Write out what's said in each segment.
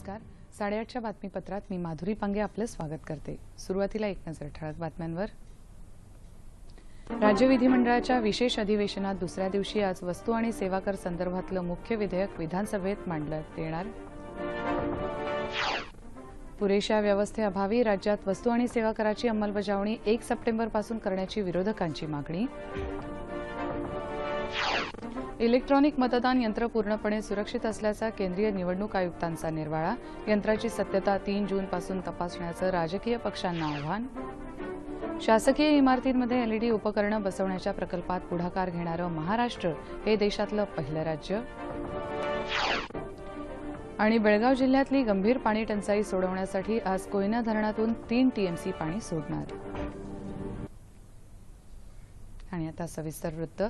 नमस्कार. साडेआठच्या बातमीपत्रात मी माधुरी पांगे आपलं स्वागत करते. सुरुवातीला एक नजर ठळक बातम्यांवर. राज्य विधिमंडळाच्या विशेष अधिवेशनात दुसऱ्या दिवशी आज वस्तू आणि सेवा कर संदर्भातलं मुख्य विधेयक विधानसभेत मांडण्यात येणार पुरेशा व्यवस्थेअभावी राज्यात वस्तू आणि सेवा कराची अंमलबजावणी एक सप्टेंबरपासून करण्याची विरोधकांची मागणी. इलेक्ट्रॉनिक मतदान यंत्र पूर्णपणे सुरक्षित असल्याचा केंद्रीय निवडणूक आयुक्तांचा निर्वाळा. यंत्राची सत्यता तीन जूनपासून तपासण्याचं राजकीय पक्षांना आव्हान. शासकीय इमारतींमध्ये एलईडी उपकरणं बसवण्याच्या प्रकल्पात पुढाकार घेणारं महाराष्ट्र हे देशातलं पहिलं राज्य. आणि बेळगाव जिल्ह्यातली गंभीर पाणी टंचाई सोडवण्यासाठी आज कोयना धरणातून तीन टीएमसी पाणी सोडणार. आणि आता सविस्तर वृत्त.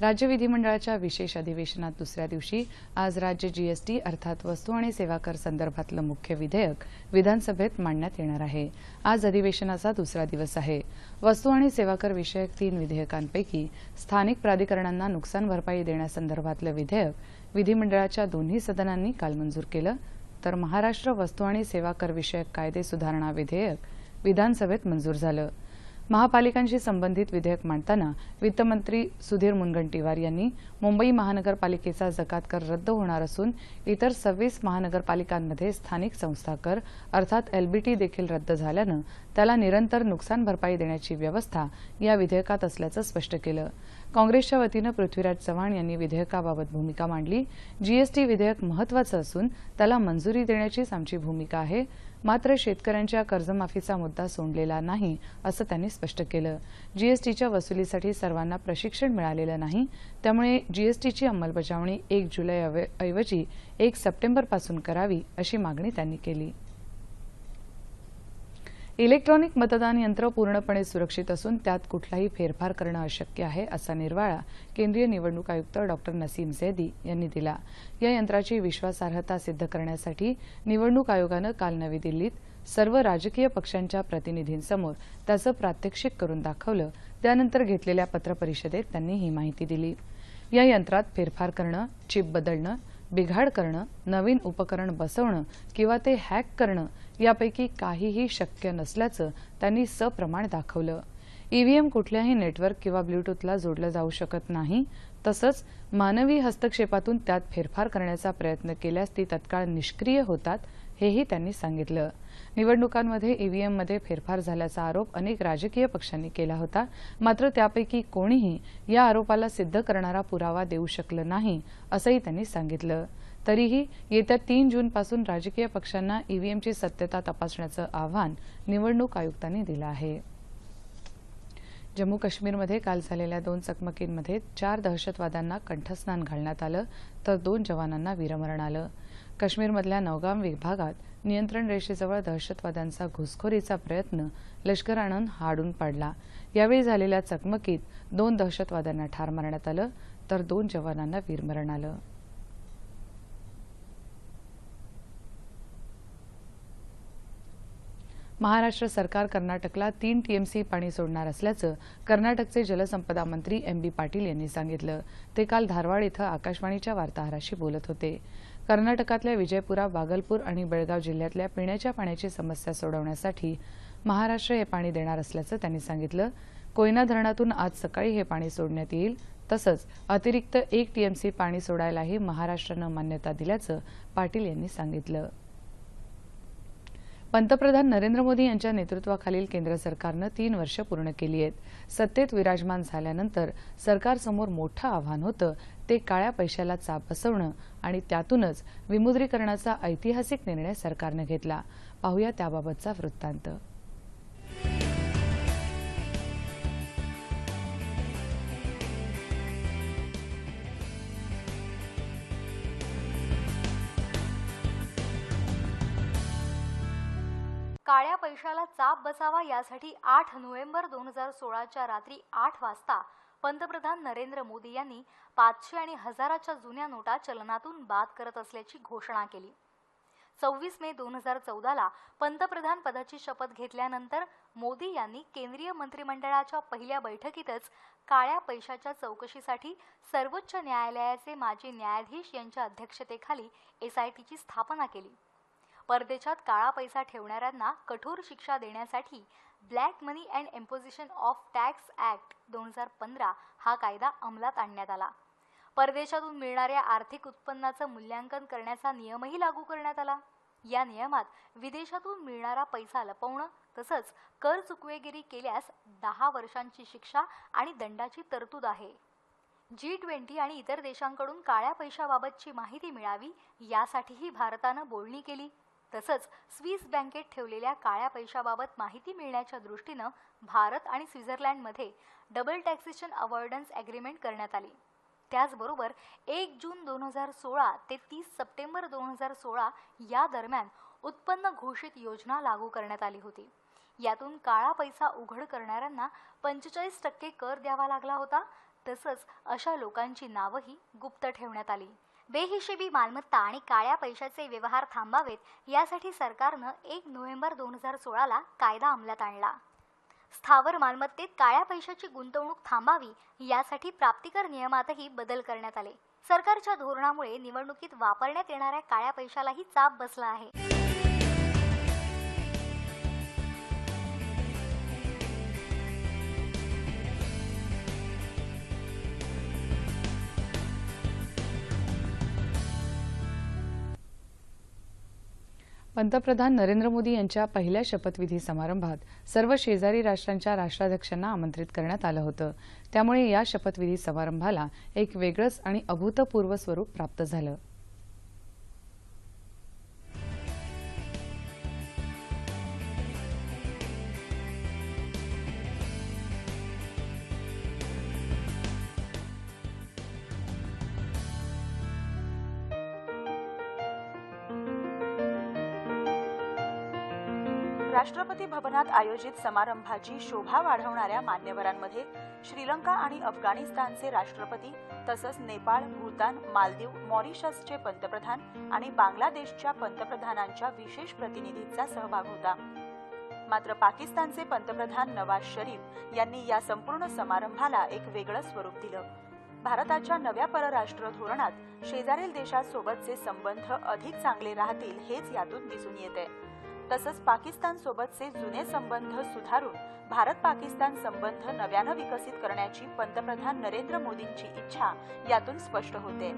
राज्य विधिमंडळाच्या विशेष अधिवेशनात दुसऱ्या दिवशी आज राज्य जीएसटी अर्थात वस्तू आणि सेवा कर संदर्भातलं मुख्य विधेयक विधानसभेत मांडण्यात येणार आहे. आज अधिवेशनाचा दुसरा दिवस आहे. वस्तू आणि सेवा कर विषयक तीन विधेयकांपैकी स्थानिक प्राधिकरणांना नुकसान भरपाई देण्यासंदर्भातलं विधेयक विधिमंडळाच्या दोन्ही सदनांनी काल मंजूर केलं. तर महाराष्ट्र वस्तू आणि सेवा कर विषयक कायदे सुधारणा विधेयक विधानसभेत मंजूर झालं. महापालिकांशी संबंधित विधेयक मांडताना वित्तमंत्री सुधीर मुनगंटीवार यांनी मुंबई महानगरपालिकेचा जकात कर रद्द होणार असून इतर सव्वीस महानगरपालिकांमध्ये स्थानिक संस्था कर अर्थात एलबीटी देखील रद्द झाल्यानं त्याला निरंतर नुकसान भरपाई देण्याची व्यवस्था या विधेयकात असल्याचं स्पष्ट केलं. काँग्रेसच्या वतीनं पृथ्वीराज चव्हाण यांनी विधेयकाबाबत भूमिका मांडली. जीएसटी विधेयक महत्वाचं असून त्याला मंजुरी देण्याचीच आमची भूमिका आहे. मात्र शेतकऱ्यांच्या कर्जमाफीचा मुद्दा सोडलेला नाही असं त्यांनी स्पष्ट केलं. जीएसटीच्या वसुलीसाठी सर्वांना प्रशिक्षण मिळालेलं नाही. त्यामुळे जीएसटीची अंमलबजावणी एक जुलै ऐवजी एक सप्टेंबरपासून करावी अशी मागणी त्यांनी केली. इलेक्ट्रॉनिक मतदान यंत्र पूर्णपणे सुरक्षित असून त्यात कुठलाही फेरफार करणं अशक्य आहे असा निर्वाळा केंद्रीय निवडणूक आयुक्त डॉक्टर नसीम झैदी यांनी दिला. या यंत्राची विश्वासार्हता सिद्ध करण्यासाठी निवडणूक आयोगानं काल नवी दिल्लीत सर्व राजकीय पक्षांच्या प्रतिनिधींसमोर त्याचं प्रात्यक्षिक करून दाखवलं. त्यानंतर घेतलेल्या पत्रपरिषदेत त्यांनी ही माहिती दिली. या यंत्रात फेरफार करणं चिप बदलणं बिघाड करणं नवीन उपकरण बसवणं किंवा ते हॅक करणं यापैकी काहीही शक्य नसल्याचं त्यांनी सप्रमाण दाखवलं. ईव्हीएम कुठल्याही नेटवर्क किंवा ब्ल्यूटूथला जोडलं जाऊ शकत नाही. तसंच मानवी हस्तक्षेपातून त्यात फेरफार करण्याचा प्रयत्न केल्यास ती तत्काळ निष्क्रिय होतात हेही त्यांनी सांगितलं. निवडणुकांमध्ये ईव्हीएममध्ये फेरफार झाल्याचा आरोप अनेक राजकीय पक्षांनी केला होता. मात्र त्यापैकी कोणीही या आरोपाला सिद्ध करणारा पुरावा देऊ शकलं नाही असंही त्यांनी सांगितलं. तरीही येत्या तीन जूनपासून राजकीय पक्षांना ईव्हीएमची सत्यता तपासण्याचं आव्हान निवडणूक आयुक्तांनी दिलं आहे. जम्मू काश्मीरमध्ये काल झालेल्या दोन चकमकींमध्ये चार दहशतवाद्यांना कंठस्नान घालण्यात आलं तर दोन जवानांना वीरमरण आलं. काश्मीरमधल्या नौगाम विभागात नियंत्रण रेषेजवळ दहशतवाद्यांचा घुसखोरीचा प्रयत्न लष्करानं हाडून पाडला. यावेळी झालेल्या चकमकीत दोन दहशतवाद्यांना ठार मारण्यात आलं तर दोन जवानांना वीरमरण आलं. महाराष्ट्र सरकार कर्नाटकला तीन टीएमसी पाणी सोडणार असल्याचं कर्नाटकचे जलसंपदा मंत्री एम बी पाटील यांनी सांगितलं. ते काल धारवाड इथं आकाशवाणीच्या वार्ताहराशी बोलत होते. कर्नाटकातल्या विजयपुरा बागलपूर आणि बेळगाव जिल्ह्यातल्या पिण्याच्या पाण्याची समस्या सोडवण्यासाठी महाराष्ट्र हे पाणी देणार असल्याचं त्यांनी सांगितलं. कोयना धरणातून आज सकाळी हे पाणी सोडण्यात येईल. तसंच अतिरिक्त एक टीएमसी पाणी सोडायलाही महाराष्ट्रानं मान्यता दिल्याचं पाटील यांनी सांगितलं. पंतप्रधान नरेंद्र मोदी यांच्या नेतृत्वाखालील केंद्र सरकारनं तीन वर्ष पूर्ण केली आहेत. सत्तेत विराजमान झाल्यानंतर सरकारसमोर मोठं आव्हान होतं ते काळ्या पैशाला चाप बसवणं आणि त्यातूनच विमुद्रीकरणाचा ऐतिहासिक निर्णय सरकारनं घेतला. पाहूया त्याबाबतचा वृत्तांत. काळ्या पैशाला चाप बसावा यासाठी आठ नोव्हेंबर दोन हजार सोळाच्या रात्री आठ वाजता पंतप्रधान नरेंद्र मोदी यांनी पाचशे आणि हजाराच्या जुन्या नोटा चलनातून बाद करत असल्याची घोषणा केली. सव्वीस मे दोन हजार चौदाला पंतप्रधान पदाची शपथ घेतल्यानंतर मोदी यांनी केंद्रीय मंत्रिमंडळाच्या पहिल्या बैठकीतच काळ्या पैशाच्या चौकशीसाठी सर्वोच्च न्यायालयाचे माजी न्यायाधीश यांच्या अध्यक्षतेखाली एसआयटीची स्थापना केली. परदेशात काळा पैसा ठेवणाऱ्यांना कठोर शिक्षा देण्यासाठी black money and imposition of tax act दोन हजार पंधरा हा कायदा अंमलात आणण्यात आला. परदेशातून मिळणाऱ्या आर्थिक उत्पन्नाचं मूल्यांकन करण्याचा नियमही लागू करण्यात आला. या नियमात विदेशातून मिळणारा पैसा लपवणं तसंच कर चुकवेगिरी केल्यास दहा वर्षांची शिक्षा आणि दंडाची तरतूद आहे. जी ट्वेंटी आणि इतर देशांकडून काळ्या पैशाबाबतची माहिती मिळावी यासाठीही भारतानं बोलणी केली. तसंच स्विस बँकेत ठेवलेल्या काळ्या पैशाबाबत माहिती मिळण्याच्या दृष्टीनं भारत आणि स्वित्झर्लंडमध्ये डबल टॅक्सेशन अवॉर्डन्स ॲग्रीमेंट करण्यात आली. त्याचबरोबर एक जून दोन हजार सोळा ते तीस सप्टेंबर दोन हजार सोळा या दरम्यान उत्पन्न घोषित योजना लागू करण्यात आली होती. यातून काळा पैसा उघड करणाऱ्यांना पंचेचाळीस टक्के कर द्यावा लागला होता. तसंच अशा लोकांची नावंही गुप्त ठेवण्यात आली. बेहिशेबी मालमत्ता आणि काळ्या पैशाचे व्यवहार थांबावेत यासाठी सरकारनं एक नोव्हेंबर दोन हजार सोळाला कायदा अंमलात आणला. स्थावर मालमत्तेत काळ्या पैशाची गुंतवणूक थांबावी यासाठी प्राप्तिकर नियमातही बदल करण्यात आले. सरकारच्या धोरणामुळे निवडणुकीत वापरण्यात येणाऱ्या काळ्या पैशालाही चाप बसला आहे. पंतप्रधान नरेंद्र मोदी यांच्या पहिल्या शपथविधी समारंभात सर्व शेजारी राष्ट्रांच्या राष्ट्राध्यक्षांना आमंत्रित करण्यात आलं होतं. त्यामुळे या शपथविधी समारंभाला एक वेगळंच आणि अभूतपूर्व स्वरूप प्राप्त झालं. राष्ट्रपती भवनात आयोजित समारंभाची शोभा वाढवणाऱ्या मान्यवरांमध्ये श्रीलंका आणि अफगाणिस्तानचे राष्ट्रपती तसंच नेपाळ भूतान मालदीव मॉरिशसचे पंतप्रधान आणि बांगलादेशच्या पंतप्रधानांच्या विशेष प्रतिनिधींचा सहभाग होता. मात्र पाकिस्तानचे पंतप्रधान नवाज शरीफ यांनी या संपूर्ण समारंभाला एक वेगळं स्वरूप दिलं. भारताच्या नव्या परराष्ट्र धोरणात शेजारील देशासोबतचे संबंध अधिक चांगले राहतील हेच यातून दिसून येते तसंच पाकिस्तान सोबतचे जुने संबंध सुधारून भारत पाकिस्तान संबंध नव्यानं विकसित करण्याची पंतप्रधान नरेंद्र मोदींची इच्छा यातून स्पष्ट होते.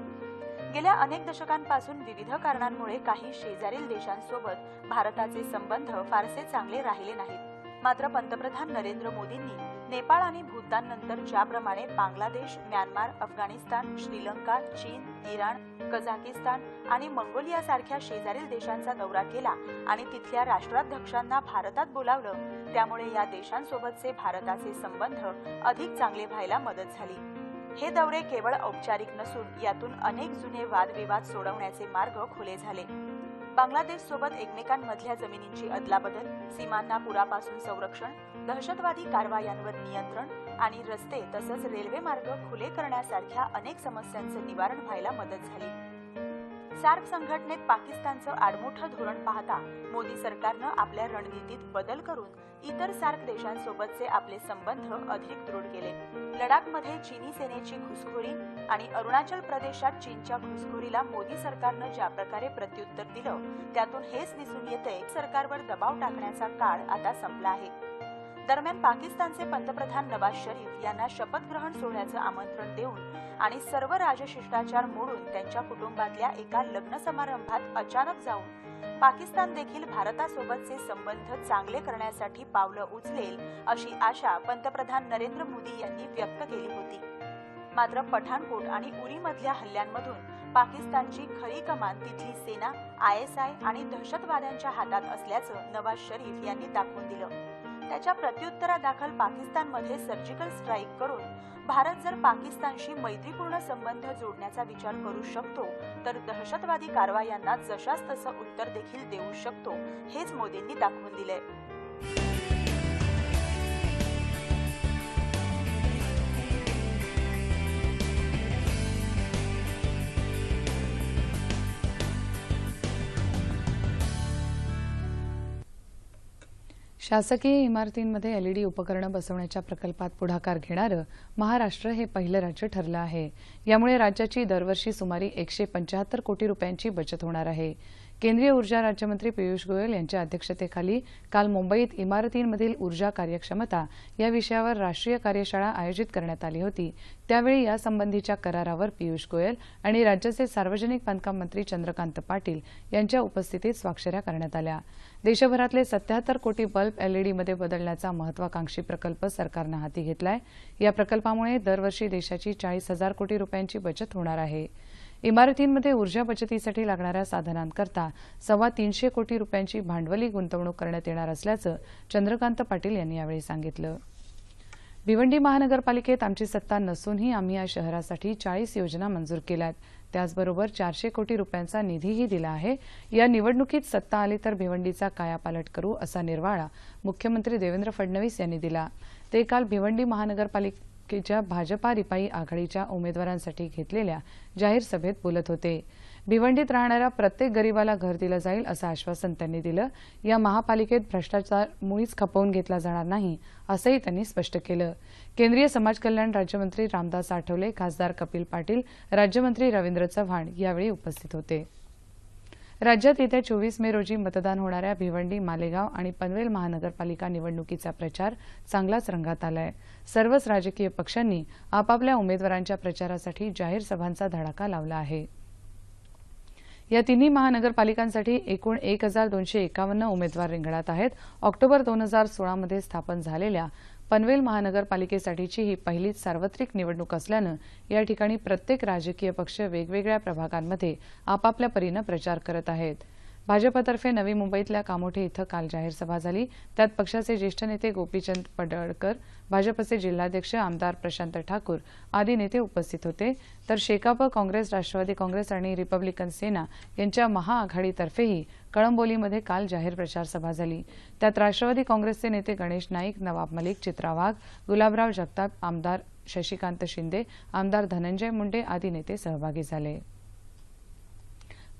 गेल्या अनेक दशकांपासून विविध कारणांमुळे काही शेजारील देशांसोबत भारताचे संबंध फारसे चांगले राहिले नाहीत. मात्र पंतप्रधान नरेंद्र मोदींनी नेपाळ आणि भूतान नंतर ज्याप्रमाणे बांगलादेश म्यानमार अफगाणिस्तान श्रीलंका चीन इराण कझाकिस्तान आणि मंगोलिया सारख्या शेजारील देशांचा दौरा केला आणि तिथल्या राष्ट्राध्यक्षांना भारतात बोलावलं त्यामुळे या देशांसोबतचे भारताचे संबंध अधिक चांगले व्हायला मदत झाली. हे दौरे केवळ औपचारिक नसून यातून अनेक जुने वादविवाद सोडवण्याचे मार्ग खुले झाले. बांगलादेश सोबत एकमेकांमधल्या जमिनींची अदलाबदल सीमांना पुरापासून संरक्षण दहशतवादी कारवायांवर नियंत्रण आणि रस्ते तसंच रेल्वे मार्ग खुले करण्यासारख्या अनेक समस्यांचं निवारण व्हायला मदत झाली. सार्क संघटनेत पाकिस्तानचं आडमुठं धोरण पाहता मोदी सरकारनं आपल्या रणनीतीत बदल करून इतर सार्क देशांसोबतचे आपले संबंध अधिक दृढ केले. लडाखमध्ये चीनी सेनेची घुसखोरी आणि अरुणाचल प्रदेशात चीनच्या घुसखोरीला मोदी सरकारनं ज्या प्रकारे प्रत्युत्तर दिलं त्यातून हेच दिसून येते सरकारवर दबाव टाकण्याचा काळ आता संपला आहे. दरम्यान पाकिस्तानचे पंतप्रधान नवाज शरीफ यांना शपथग्रहण सोहळ्याचं आमंत्रण देऊन आणि सर्व राजशिष्टाचार मोडून त्यांच्या कुटुंबातल्या एका लग्न समारंभात अचानक जाऊन पाकिस्तान देखील भारतासोबतचे संबंध चांगले करण्यासाठी पावलं उचलेल अशी आशा पंतप्रधान नरेंद्र मोदी यांनी व्यक्त केली होती. मात्र पठाणकोट आणि उरीमधल्या हल्ल्यांमधून पाकिस्तानची खरी कमान तिथली सेना आय एस आय आणि दहशतवाद्यांच्या हातात असल्याचं नवाज शरीफ यांनी दाखवून दिलं. त्याच्या प्रत्युत्तरादाखल पाकिस्तानमध्ये सर्जिकल स्ट्राईक करून भारत जर पाकिस्तानशी मैत्रीपूर्ण संबंध जोडण्याचा विचार करू शकतो तर दहशतवादी कारवायांना जशास तसं उत्तर देखील देऊ शकतो हेच मोदींनी दाखवून दिले शासकीय इमारतींमध्ये एलईडी उपकरणं बसवण्याच्या प्रकल्पात पुढाकार घेणारं महाराष्ट्र हे पहिलं राज्य ठरलं आहे. यामुळे राज्याची दरवर्षी सुमारे एकशे पंचाहत्तर कोटी रुपयांची बचत होणार आहे. केंद्रीय ऊर्जा राज्यमंत्री पियुष गोयल यांच्या अध्यक्षतेखाली काल मुंबईत इमारतींमधील ऊर्जा कार्यक्षमता या विषयावर राष्ट्रीय कार्यशाळा आयोजित करण्यात आली होती. त्यावेळी यासंबंधीच्या करारावर पियुष गोयल आणि राज्याचे सार्वजनिक बांधकाम मंत्री चंद्रकांत पाटील यांच्या उपस्थितीत स्वाक्षऱ्या करण्यात आल्या. देशभरातले सत्याहत्तर कोटी बल्ब एलईडीमध्ये बदलण्याचा महत्वाकांक्षी प्रकल्प सरकारनं हाती घेतलाय. या प्रकल्पामुळे दरवर्षी देशाची चाळीस हजार कोटी रुपयांची बचत होणार आहे. इमारतींमध्ये ऊर्जा बचतीसाठी लागणाऱ्या साधनांकरता सव्वा तीनशे कोटी रुपयांची भांडवली गुंतवणूक करण्यात येणार असल्याचं चंद्रकांत पाटील यांनी यावेळी सांगितलं. भिवंडी महानगरपालिकेत आमची सत्ता नसूनही आम्ही या शहरासाठी चाळीस योजना मंजूर केल्यात. त्याचबरोबर चारशे कोटी रुपयांचा निधीही दिला आहे. या निवडणुकीत सत्ता आली तर भिवंडीचा कायापालट करू असा निर्वाळा मुख्यमंत्री देवेंद्र फडणवीस यांनी दिला. ते काल भिवंडी महानगरपालिकेच्या भाजपा रिपाई आघाडीच्या उमेदवारांसाठी घेतलेल्या जाहीर सभेत बोलत होते. भिवंडीत राहणाऱ्या प्रत्येक गरीबाला घर दिलं जाईल असं आश्वासन त्यांनी दिलं. या महापालिकेत भ्रष्टाचार मुळीच खपवून घेतला जाणार नाही असंही त्यांनी स्पष्ट केलं. केंद्रीय समाज कल्याण राज्यमंत्री रामदास आठवले खासदार कपिल पाटील राज्यमंत्री रवींद्र चव्हाण यावेळी उपस्थित होते. राज्यात येत्या चोवीस मे रोजी मतदान होणाऱ्या भिवंडी मालेगाव आणि पनवेल महानगरपालिका निवडणुकीचा प्रचार चांगलाच रंगात आलाय. सर्वच राजकीय पक्षांनी आपापल्या उमेदवारांच्या प्रचारासाठी जाहीर सभांचा धडाका लावला आहे. या तिन्ही महानगरपालिकांसाठी एकूण एक हजार दोनशे एकावन्न उमेदवार रिंगणात आहेत. ऑक्टोबर दोन हजार सोळामध्ये स्थापन झालेल्या पनवेल महानगरपालिकेसाठीची ही पहिलीच सार्वत्रिक निवडणूक असल्यानं या ठिकाणी प्रत्येक राजकीय पक्ष वेगवेगळ्या प्रभागांमध्ये आपापल्या परीनं प्रचार करत आहेत. भाजपतर्फे नवी मुंबईतल्या कामोठे इथं काल जाहीर सभा झाली. त्यात पक्षाचे ज्येष्ठ नेते गोपीचंद पडळकर भाजपचे जिल्हाध्यक्ष आमदार प्रशांत ठाकूर आदी नेते उपस्थित होते. तर शेकाप काँग्रेस राष्ट्रवादी काँग्रेस आणि रिपब्लिकन सेना यांच्या महाआघाडीतर्फेही कळंबोलीमध्ये काल जाहीर प्रचार सभा झाली. त्यात राष्ट्रवादी काँग्रेसचे नेते गणेश नाईक नवाब मलिक चित्रा वाघ गुलाबराव जगताप आमदार शशिकांत शिंदे आमदार धनंजय मुंडे आदी नेते सहभागी झाले.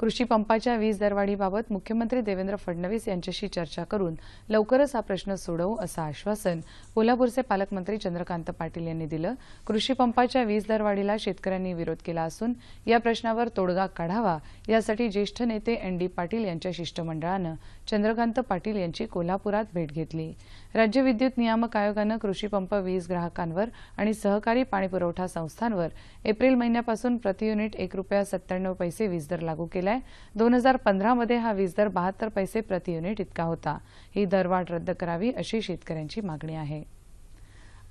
कृषी पंपाच्या वीज दरवाढीबाबत मुख्यमंत्री देवेंद्र फडणवीस यांच्याशी चर्चा करून लवकरच हा प्रश्न सोडवू असं आश्वासन कोल्हापूरचे पालकमंत्री चंद्रकांत पाटील यांनी दिलं. कृषी पंपाच्या वीज दरवाढीला शेतकऱ्यांनी विरोध केला असून या प्रश्नावर तोडगा काढावा यासाठी ज्येष्ठ नेते एन डी पाटील यांच्या शिष्टमंडळानं चंद्रकांत पाटील यांची कोल्हापुरात भेट घेतली. राज्य विद्युत नियामक आयोगानं कृषी पंप वीज ग्राहकांवर आणि सहकारी पाणीपुरवठा संस्थांवर एप्रिल महिन्यापासून प्रति युनिट एक रुपया सत्त्याण्णव पैसे वीजदर लागू केलाय दोन हजार पंधरामध्ये हा वीजदर बहात्तर पैसे प्रति युनिट इतका होता. ही दरवाढ रद्द करावी अशी शेतकऱ्यांची मागणी आहे.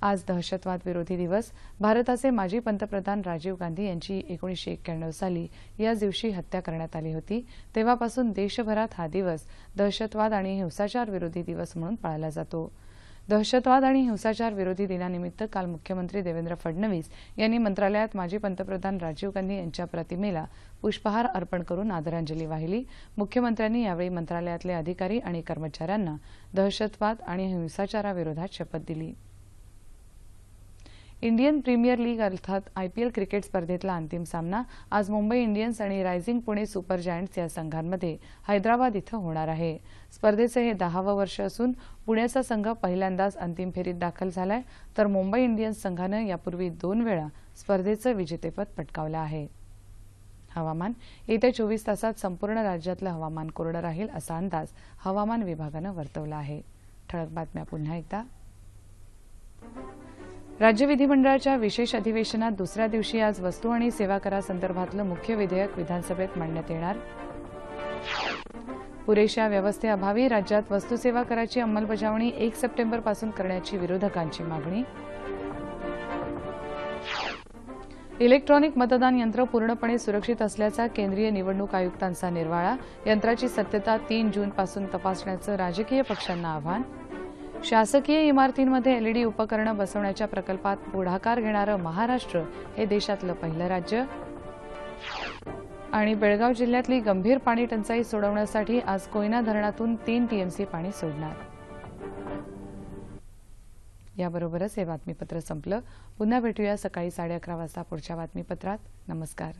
आज दहशतवाद विरोधी दिवस. भारताचे माजी पंतप्रधान राजीव गांधी यांची एकोणीसशे एक्क्याण्णव साली या दिवशी हत्या करण्यात आली होती. तेव्हापासून देशभरात हा दिवस दहशतवाद आणि हिंसाचार विरोधी दिवस म्हणून पाळला जातो. दहशतवाद आणि हिंसाचार विरोधी दिनानिमित्त काल मुख्यमंत्री देवेंद्र फडणवीस यांनी मंत्रालयात माजी पंतप्रधान राजीव गांधी यांच्या प्रतिमेला पुष्पहार अर्पण करून आदरांजली वाहिली. मुख्यमंत्र्यांनी यावेळी मंत्रालयातले अधिकारी आणि कर्मचाऱ्यांना दहशतवाद आणि हिंसाचाराविरोधात शपथ दिली. इंडियन प्रीमियर लीग अर्थात आयपीएल क्रिकेट स्पर्धेतला अंतिम सामना आज मुंबई इंडियन्स आणि रायझिंग पुणे सुपर जायंट्स या संघांमध्ये हैदराबाद इथं होणार आहे. स्पर्धेचं हे दहावं वर्ष असून पुण्याचा संघ पहिल्यांदाच अंतिम फेरीत दाखल झालाय. तर मुंबई इंडियन्स संघानं यापूर्वी दोन वेळा स्पर्धेचं विजेतेपद पटकावलं आहे. हवामान येत्या चोवीस तासात संपूर्ण राज्यातलं हवामान कोरडं राहील असा अंदाज हवामान विभागानं वर्तवला आहे. ठळक बातम्या पुन्हा एकदा. राज्य विधिमंडळाच्या विशेष अधिवेशनात दुसऱ्या दिवशी आज वस्तू आणि सेवा करासंदर्भातलं मुख्य विधेयक विधानसभेत मांडण्यात येणार. पुरेशा व्यवस्थेअभावी राज्यात वस्तू सेवा कराची अंमलबजावणी एक सप्टेंबरपासून करण्याची विरोधकांची मागणी. इलेक्ट्रॉनिक मतदान यंत्र पूर्णपणे सुरक्षित असल्याचा केंद्रीय निवडणूक आयुक्तांचा निर्वाळा. यंत्राची सत्यता तीन जूनपासून तपासण्याचं राजकीय पक्षांना आव्हान. शासकीय इमारतींमध्ये एलईडी उपकरणं बसवण्याच्या प्रकल्पात पुढाकार घेणारं महाराष्ट्र हे देशातलं पहिलं राज्य. आणि बेळगाव जिल्ह्यातली गंभीर पाणी टंचाई सोडवण्यासाठी आज कोयना धरणातून तीन टीएमसी पाणी सोडणार. याबरोबरच हे बातमीपत्र संपलं. पुन्हा भेटूया सकाळी साडे अकरा वाजता पुढच्या बातमीपत्रात. नमस्कार.